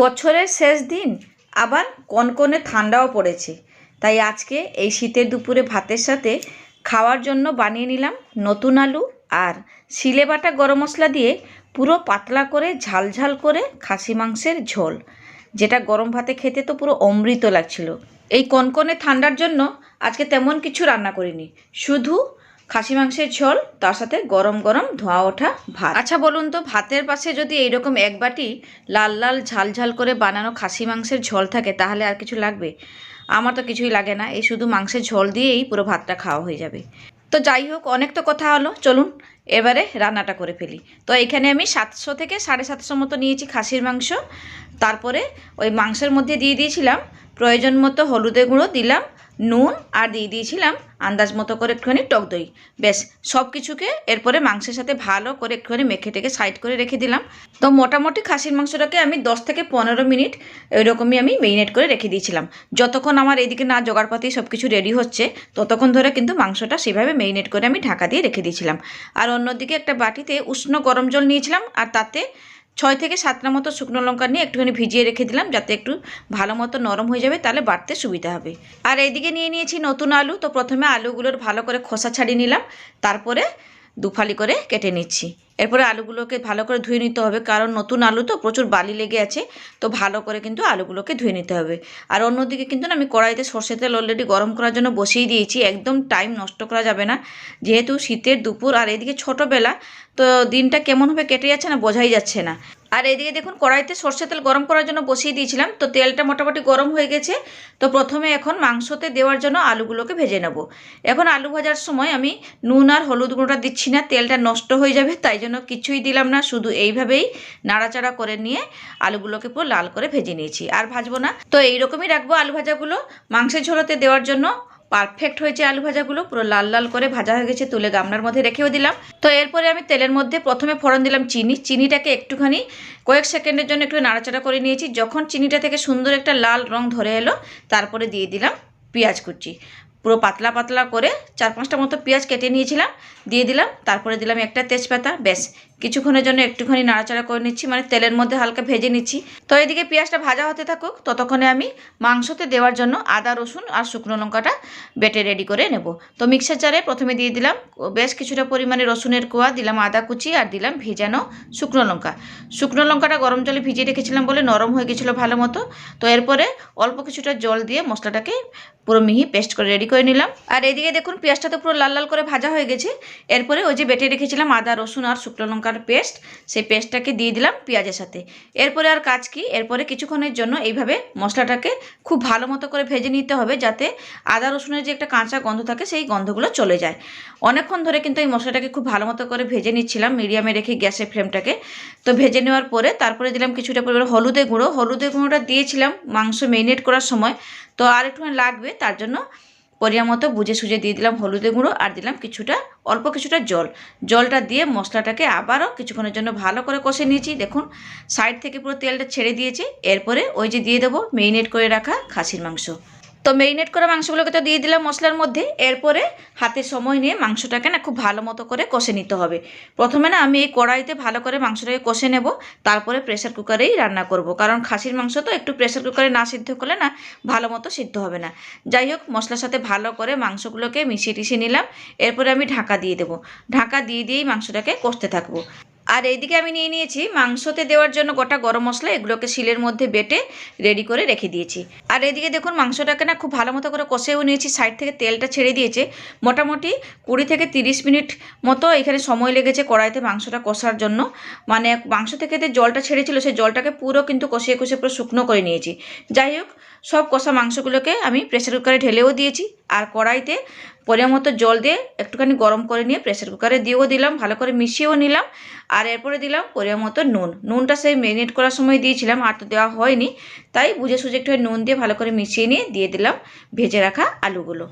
বছরের শেষ দিন আবার কনকনে ঠান্ডাও পড়েছে। তাই আজকে এই শীতের দুপুরে ভাতের সাথে খাওয়ার জন্য বানিয়ে নিলাম নতুন আলু আর শিলে বাটা গরম মশলা দিয়ে পুরো পাতলা করে ঝাল ঝাল করে খাসি মাংসের ঝোল। যেটা গরম ভাতে খেতে তো পুরো অমৃত লাগছিল। এই কনকনে ঠান্ডার জন্য আজকে তেমন কিছু রান্না করিনি। শুধু খাসি মাংসের ঝোল, তার সাথে গরম গরম ধোয়া ওঠা ভাত। আচ্ছা বলুন তো, ভাতের পাশে যদি এইরকম এক বাটি লাল লাল ঝাল ঝাল করে বানানো খাসি মাংসের ঝোল থাকে, তাহলে আর কিছু লাগবে? আমার তো কিছুই লাগে না, এই শুধু মাংসের ঝোল দিয়েই পুরো ভাতটা খাওয়া হয়ে যাবে। তো যাই হোক, অনেক তো কথা হলো, চলুন এবারে রান্নাটা করে ফেলি। তো এখানে আমি সাতশো থেকে সাড়ে সাতশো মতো নিয়েছি খাসির মাংস। তারপরে ওই মাংসের মধ্যে দিয়ে দিয়েছিলাম, প্রয়োজন মতো হলুদের গুঁড়ো দিলাম নুন আর দিয়ে দিয়েছিলাম আন্দাজ মতো করে একটুখানি টক দই। বেশ সব কিছুকে এরপরে মাংসের সাথে ভালো করে একটুখানি মেখে টেকে সাইড করে রেখে দিলাম। তো মোটামুটি খাসির মাংসটাকে আমি দশ থেকে পনেরো মিনিট এরকমই আমি মেরিনেট করে রেখে দিয়েছিলাম। যতক্ষণ আমার এইদিকে না জোগাড়পাতি সব কিছু রেডি হচ্ছে, ততক্ষণ ধরে কিন্তু মাংসটা সেভাবে মেরিনেট করে আমি ঢাকা দিয়ে রেখে দিয়েছিলাম। আর অন্যদিকে একটা বাটিতে উষ্ণ গরম জল নিয়েছিলাম, আর তাতে ছয় থেকে সাতটা মতো শুকনো লঙ্কা নিয়ে একটুখানি ভিজিয়ে রেখে দিলাম, যাতে একটু ভালো মতো নরম হয়ে যাবে, তাহলে বাড়তে সুবিধা হবে। আর এইদিকে নিয়ে নিয়েছি নতুন আলু, তো প্রথমে আলুগুলোর ভালো করে খোসা ছাড়িয়ে নিলাম, তারপরে দুফালি করে কেটে নিচ্ছি। এরপরে আলুগুলোকে ভালো করে ধুয়ে নিতে হবে, কারণ নতুন আলু তো প্রচুর বালি লেগে আছে, তো ভালো করে কিন্তু আলুগুলোকে ধুয়ে নিতে হবে। আর অন্যদিকে কিন্তু না, আমি কড়াইতে সর্ষে তেল অলরেডি গরম করার জন্য বসিয়ে দিয়েছি, একদম টাইম নষ্ট করা যাবে না। যেহেতু শীতের দুপুর, আর এদিকে ছোটোবেলা, তো দিনটা কেমন হবে কেটে যাচ্ছে না, বোঝাই যাচ্ছে না। আর এদিকে দেখুন, কড়াইতে সর্ষে তেল গরম করার জন্য বসিয়ে দিয়েছিলাম। তো তেলটা মোটামুটি গরম হয়ে গেছে। তো প্রথমে এখন মাংসতে দেওয়ার জন্য আলুগুলোকে ভেজে নেব। এখন আলু ভাজার সময় আমি নুন আর হলুদ গুঁড়োটা দিচ্ছি না, তেলটা নষ্ট হয়ে যাবে, তাই জন্য কিছুই দিলাম না, শুধু এইভাবেই নাড়াচাড়া করে নিয়ে আলুগুলোকে পুরো লাল করে ভেজে নিয়েছি। আর ভাজবো না। তো এইরকমই রাখব আলু ভাজাগুলো মাংসের ঝোলোতে দেওয়ার জন্য। পারফেক্ট হয়েছে আলু ভাজাগুলো পুরো লাল লাল করে ভাজা হয়ে গেছে, তুলে গামলার মধ্যে রেখেও দিলাম। তো এরপরে আমি তেলের মধ্যে প্রথমে ফোড়ন দিলাম চিনি। চিনিটাকে একটুখানি কয়েক সেকেন্ডের জন্য একটু নাড়াচাড়া করে নিয়েছি। যখন চিনিটা থেকে সুন্দর একটা লাল রং ধরে এলো, তারপরে দিয়ে দিলাম পেঁয়াজ কুচি। পুরো পাতলা পাতলা করে চার পাঁচটা মতো পেঁয়াজ কেটে নিয়েছিলাম, দিয়ে দিলাম, তারপরে দিলাম একটা তেজপাতা, ব্যাস। কিছুক্ষণের জন্য একটুখানি নাড়াচাড়া করে নিচ্ছি মানে তেলের মধ্যে হালকা ভেজে নিচ্ছি। তো এদিকে পেঁয়াজটা ভাজা হতে থাকুক, ততক্ষণে আমি মাংসতে দেওয়ার জন্য আদা, রসুন আর শুকনো লঙ্কাটা বেটে রেডি করে নেব। তো মিক্সার জারে প্রথমে দিয়ে দিলাম, বেশ কিছুটা পরিমাণে রসুনের কোয়া, দিলাম আদা কুচি আর দিলাম ভেজানো শুকনো লঙ্কা। শুকনো লঙ্কাটা গরম জলে ভিজিয়ে রেখেছিলাম বলে নরম হয়ে গেছিল ভালো মতো। তো এরপরে অল্প কিছুটা জল দিয়ে মশলাটাকে পুরো মিহি পেস্ট করে রেডি করে নিলাম। আর এদিকে দেখুন, পেঁয়াজটা তো পুরো লাল লাল করে ভাজা হয়ে গেছে। এরপরে ওই যে বেটে রেখেছিলাম আদা, রসুন আর শুকনো লঙ্কার পেস্ট, সেই পেস্টটাকে দিয়ে দিলাম পেঁয়াজের সাথে। এরপরে আর কাজ কি? এরপরে কিছুক্ষণের জন্য এইভাবে মশলাটাকে খুব ভালো মতো করে ভেজে নিতে হবে যাতে আদা, রসুনের যে একটা কাঁচা গন্ধ থাকে, সেই গন্ধগুলো চলে যায়। অনেকক্ষণ ধরে কিন্তু এই মশলাটাকে খুব ভালো মতো করে ভেজে নিচ্ছিলাম, মিডিয়ামে রেখে গ্যাসের ফ্লেমটাকে। তো ভেজে নেওয়ার পরে তারপরে দিলাম কিছুটা পরিমাণ হলুদের গুঁড়ো। হলুদের গুঁড়োটা দিয়েছিলাম মাংস মেরিনেট করার সময়। তো আর একটুখানি লাগবে। তার জন্য পরিমাণ মতো বুঝে সুঝে দিয়ে দিলাম হলুদের গুঁড়ো আর দিলাম কিছুটা, অল্প কিছুটা জল। জলটা দিয়ে মশলাটাকে আবারও কিছুক্ষণের জন্য ভালো করে কষে নিয়েছি। দেখুন সাইড থেকে পুরো তেলটা ছেড়ে দিয়েছি। এরপরে ওই যে দিয়ে দেবো মেরিনেট করে রাখা খাসির মাংস। তো মেরিনেট করা মাংসগুলোকে তো দিয়ে দিলাম মশলার মধ্যে। এরপরে হাতে সময় নিয়ে মাংসটাকে না খুব ভালো মতো করে কষে নিতে হবে। প্রথমে না আমি এই কড়াইতে ভালো করে মাংসটাকে কষে নেব, তারপরে প্রেশার কুকারেই রান্না করব। কারণ খাসির মাংস তো একটু প্রেশার কুকারে না সিদ্ধ করলে না ভালো মতো সিদ্ধ হবে না। যাই হোক, মশলার সাথে ভালো করে মাংসগুলোকে মিশিয়ে টিশিয়ে নিলাম। এরপরে আমি ঢাকা দিয়ে দেবো। ঢাকা দিয়ে দিয়েই মাংসটাকে কষতে থাকব। আর এইদিকে আমি নিয়ে নিয়েছি মাংসতে দেওয়ার জন্য গোটা গরম মশলা, এগুলোকে শিলের মধ্যে বেটে রেডি করে রেখে দিয়েছি। আর এদিকে দেখুন মাংসটাকে না খুব ভালো মতো করে কষেও নিয়েছি সাইড থেকে তেলটা ছেড়ে দিয়েছে। মোটামুটি কুড়ি থেকে তিরিশ মিনিট মতো এখানে সময় লেগেছে কড়াইতে মাংসটা কষার জন্য। মানে মাংস থেকে যে জলটা ছেড়েছিল, সেই জলটাকে পুরো কিন্তু কষিয়ে কষিয়ে পুরো শুকনো করে নিয়েছি। যাই হোক সব কষা মাংসগুলোকে আমি প্রেসার কুকারে ঢেলেও দিয়েছি। আর কড়াইতে পরিমাণ মতো জল দিয়ে একটুখানি গরম করে নিয়ে প্রেসার কুকারে দিয়েও দিলাম, ভালো করে মিশিয়েও নিলাম। আর এরপরে দিলাম পরিমাণ মতো নুন। নুনটা সেই ম্যারিনেট করার সময় দিয়েছিলাম, আর তো দেওয়া হয়নি। তাই বুঝে সুঝে একটু নুন দিয়ে ভালো করে মিশিয়ে নিয়ে দিয়ে দিলাম ভেজে রাখা আলুগুলো।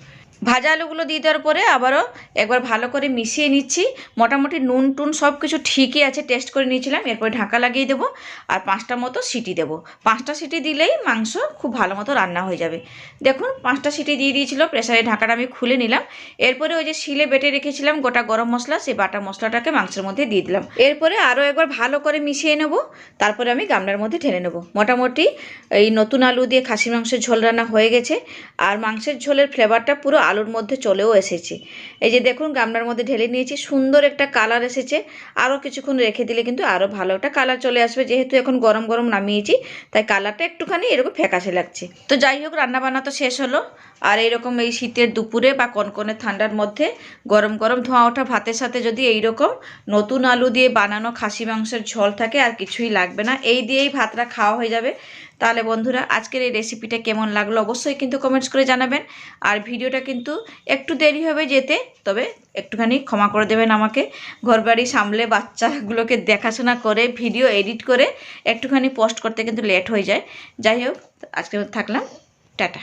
ভাজা আলুগুলো দিয়ে দেওয়ার পরে আবারও একবার ভালো করে মিশিয়ে নিচ্ছি। মোটামুটি নুন টুন সব কিছু ঠিকই আছে, টেস্ট করে নিয়েছিলাম। এরপরে ঢাকা লাগিয়ে দেবো আর পাঁচটা মতো সিটি দেবো। পাঁচটা সিটি দিলেই মাংস খুব ভালো মতো রান্না হয়ে যাবে। দেখুন, পাঁচটা সিটি দিয়ে দিয়েছিল প্রেসারের ঢাকাটা আমি খুলে নিলাম। এরপরে ওই যে শিলে বেটে রেখেছিলাম গোটা গরম মশলা, সেই বাটা মশলাটাকে মাংসের মধ্যে দিয়ে দিলাম। এরপরে আরও একবার ভালো করে মিশিয়ে নেব। তারপরে আমি গামলার মধ্যে ঢেলে নেব। মোটামুটি এই নতুন আলু দিয়ে খাসি মাংসের ঝোল রান্না হয়ে গেছে। আর মাংসের ঝোলের ফ্লেভারটা পুরো আলুর মধ্যে চলেও এসেছে। এই যে দেখুন, গামলার মধ্যে ঢেলে নিয়েছি, সুন্দর একটা কালার এসেছে। আরও কিছুক্ষণ রেখে দিলে কিন্তু আরও ভালো একটা কালার চলে আসবে। যেহেতু এখন গরম গরম নামিয়েছি, তাই কালারটা একটুখানি এরকম ফ্যাকাশে লাগছে। তো যাই হোক, রান্নাবান্না তো শেষ হলো। আর এইরকম এই শীতের দুপুরে বা কনকনে ঠান্ডার মধ্যে গরম গরম ধোঁয়া ওঠা ভাতের সাথে যদি এইরকম নতুন আলু দিয়ে বানানো খাসি মাংসের ঝোল থাকে, আর কিছুই লাগবে না। এই দিয়েই ভাতটা খাওয়া হয়ে যাবে। তাহলে বন্ধুরা, আজকের এই রেসিপিটা কেমন লাগল অবশ্যই কিন্তু কমেন্টস করে জানাবেন। আর ভিডিওটা কিন্তু একটু দেরি হবে যেতে, তবে একটুখানি ক্ষমা করে দেবেন আমাকে। ঘরবাড়ি সামলে বাচ্চাগুলোকে দেখাশোনা করে ভিডিও এডিট করে একটুখানি পোস্ট করতে কিন্তু লেট হয়ে যায়। যাই হোক, আজকে থাকলাম, টাটা।